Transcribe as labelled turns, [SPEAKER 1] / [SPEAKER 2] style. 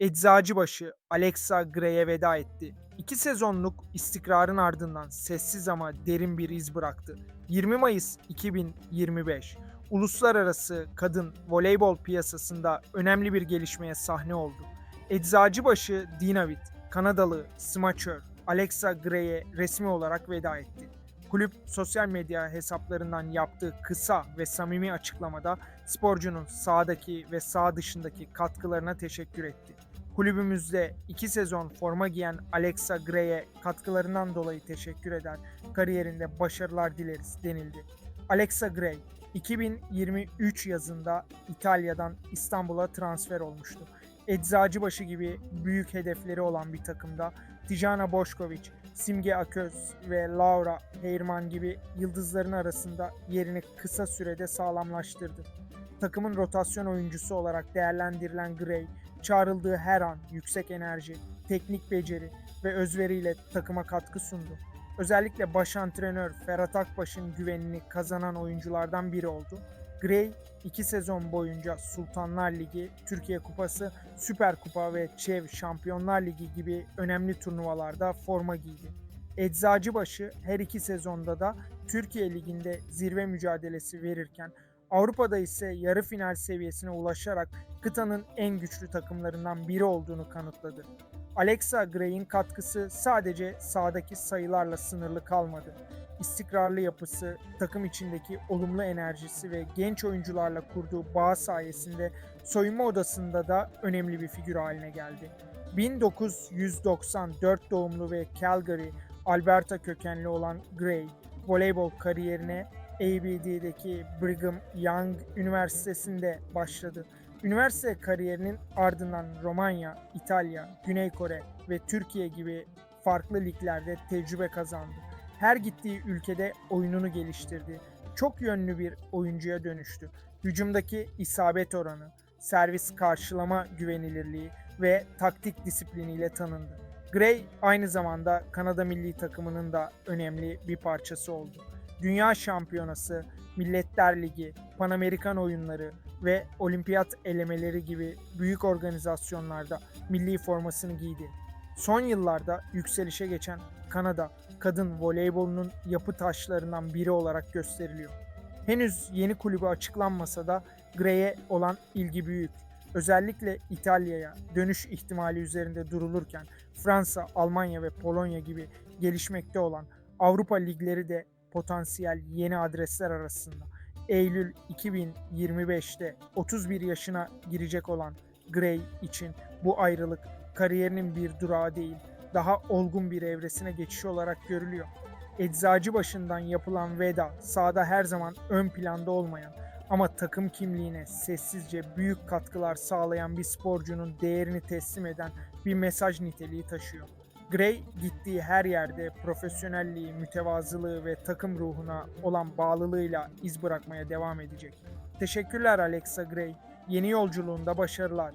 [SPEAKER 1] Eczacıbaşı Alexa Gray'e veda etti. İki sezonluk istikrarın ardından sessiz ama derin bir iz bıraktı. 20 Mayıs 2025 Uluslararası kadın voleybol piyasasında önemli bir gelişmeye sahne oldu. Eczacıbaşı Dinavit, Kanadalı smaçör Alexa Gray'e resmi olarak veda etti. Kulüp sosyal medya hesaplarından yaptığı kısa ve samimi açıklamada sporcunun sahadaki ve saha dışındaki katkılarına teşekkür etti. Kulübümüzde iki sezon forma giyen Alexa Gray'e katkılarından dolayı teşekkür eder, kariyerinde başarılar dileriz denildi. Alexa Gray 2023 yazında İtalya'dan İstanbul'a transfer olmuştu. Eczacıbaşı gibi büyük hedefleri olan bir takımda Tijana Boşkovic, Simge Aköz ve Laura Heyrman gibi yıldızların arasında yerini kısa sürede sağlamlaştırdı. Takımın rotasyon oyuncusu olarak değerlendirilen Gray, çağrıldığı her an yüksek enerji, teknik beceri ve özveriyle takıma katkı sundu. Özellikle baş antrenör Ferhat Akbaş'ın güvenini kazanan oyunculardan biri oldu. Gray iki sezon boyunca Sultanlar Ligi, Türkiye Kupası, Süper Kupa ve ÇEV Şampiyonlar Ligi gibi önemli turnuvalarda forma giydi. Eczacıbaşı her iki sezonda da Türkiye Ligi'nde zirve mücadelesi verirken Avrupa'da ise yarı final seviyesine ulaşarak kıtanın en güçlü takımlarından biri olduğunu kanıtladı. Alexa Gray'in katkısı sadece sahadaki sayılarla sınırlı kalmadı. İstikrarlı yapısı, takım içindeki olumlu enerjisi ve genç oyuncularla kurduğu bağ sayesinde soyunma odasında da önemli bir figür haline geldi. 1994 doğumlu ve Calgary, Alberta kökenli olan Gray, voleybol kariyerine ABD'deki Brigham Young Üniversitesi'nde başladı. Üniversite kariyerinin ardından Romanya, İtalya, Güney Kore ve Türkiye gibi farklı liglerde tecrübe kazandı. Her gittiği ülkede oyununu geliştirdi. Çok yönlü bir oyuncuya dönüştü. Hücumdaki isabet oranı, servis karşılama güvenilirliği ve taktik disipliniyle tanındı. Gray aynı zamanda Kanada milli takımının da önemli bir parçası oldu. Dünya Şampiyonası, Milletler Ligi, Panamerikan oyunları ve olimpiyat elemeleri gibi büyük organizasyonlarda milli formasını giydi. Son yıllarda yükselişe geçen Kanada kadın voleybolunun yapı taşlarından biri olarak gösteriliyor. Henüz yeni kulübü açıklanmasa da Gray'e olan ilgi büyük. Özellikle İtalya'ya dönüş ihtimali üzerinde durulurken Fransa, Almanya ve Polonya gibi gelişmekte olan Avrupa ligleri de potansiyel yeni adresler arasında. Eylül 2025'te 31 yaşına girecek olan Gray için bu ayrılık kariyerinin bir durağı değil, daha olgun bir evresine geçiş olarak görülüyor. Eczacı başından yapılan veda sahada her zaman ön planda olmayan ama takım kimliğine sessizce büyük katkılar sağlayan bir sporcunun değerini teslim eden bir mesaj niteliği taşıyor. Gray gittiği her yerde profesyonelliği, mütevazılığı ve takım ruhuna olan bağlılığıyla iz bırakmaya devam edecek. Teşekkürler Alexa Gray. Yeni yolculuğunda başarılar.